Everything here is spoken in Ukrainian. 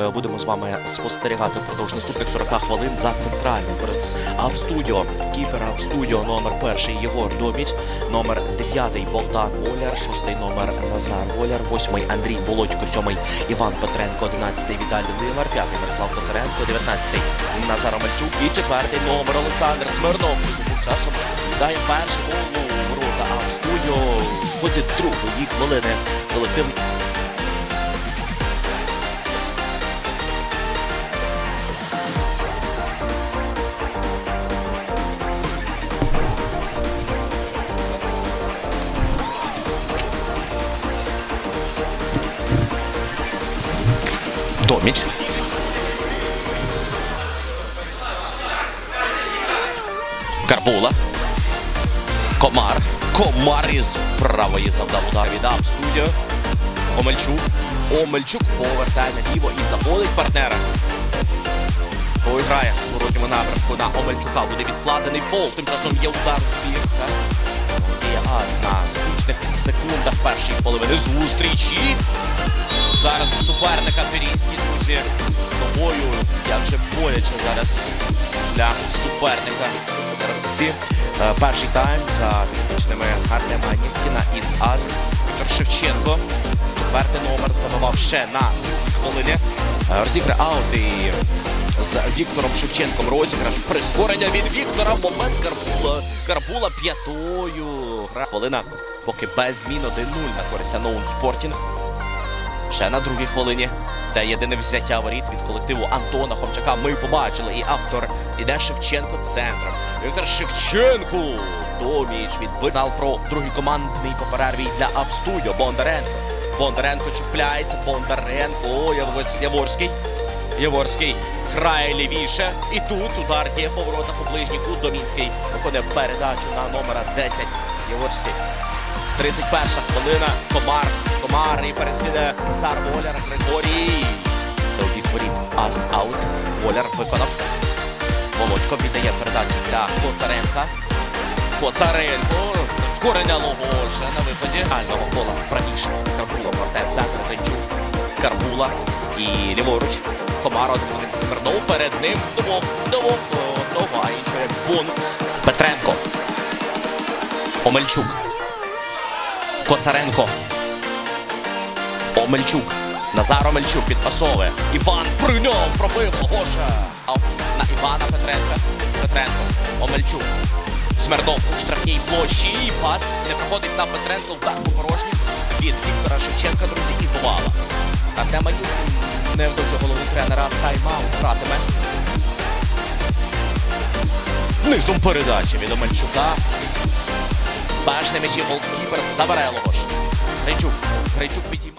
е, будемо з вами спостерігати впродовж наступних 40 хвилин за центральним Абстудіо. Кіпер Абстудіо номер перший Єгор Доміч, номер дев'ятий Богдан Воляр, шостий номер Назар Воляр, восьмий Андрій Володько, сьомий Іван Петренко, одинадцятий Віталій Димар, п'ятий Мирослав Коцаренко, дев'ятнадцятий Назар Омельчук і четвертий номер Олександр Смирнов. Часом дає перший гол у ворота Абстудіо. Ходять другої хвилини колектив Доміч. Карбула. Комар. Комар із правої завдав удар від Абстудіо. Омельчук. Омельчук повертає наліво і знаходить партнера. Той грає в воротньому напрямку на Омельчука. Буде відкладений фол. Тим часом є удар у ас на заключних секундах першої половини зустрічі. Зараз суперника Пірінський, друзі, ногою. Як же боляче зараз для суперника. Зараз ці е, перший тайм за підручними Артема Аніскіна із Ас Віктор Шевченко. Четвертий номер забивав ще на хвилині. Е, аут і з Віктором Шевченком розіграш. Прискорення від Віктора. Момент Карбула. Карбула п'ятою. Гра хвилина поки без змін 1-0 на користь Ноун Спортінг. Ще на другій хвилині. Та єдине взяття воріт від колективу Антона Хомчака. Ми побачили. І автор іде Шевченко центром. Віктор Шевченко. Доміч відбив про другий командний по перерві для Абстудіо. Бондаренко. Бондаренко чіпляється. Бондаренко. О, Яворський. Яворський. Грає лівіше. І тут удар є по воротах у ближній кут. Домінський виконує передачу на номера 10. Яворський. 31 хвилина. Комар. Комар і переслідує Назар Воляр. Григорій. До відворіт ас аут. Воляр виконав. Володько віддає передачу для Коцаренка. Коцаренко. Скорення Логоша на виході. Ального кола правіше. Карбула повертає в центр. Гринчук. І ліворуч. Комар один Смирнов перед ним. Двох. Двох. Нова іншого як Бон. Петренко. Омельчук. Коцаренко. Омельчук. Назар Омельчук підпасовує. Іван прийняв, пробив Гоша. А на Івана Петренка. Петренко. Омельчук. Смердов у штрафній площі. І пас не проходить на Петренко в даху порожній. Від Віктора Шевченка, друзі, і Зувала. Артема Ніскін невдовзі голову тренера з тайм-аут гратиме. Низом передачі від Омельчука. Баш на м'ячі голкіпер ж. Гринчук. Гринчук підіймає.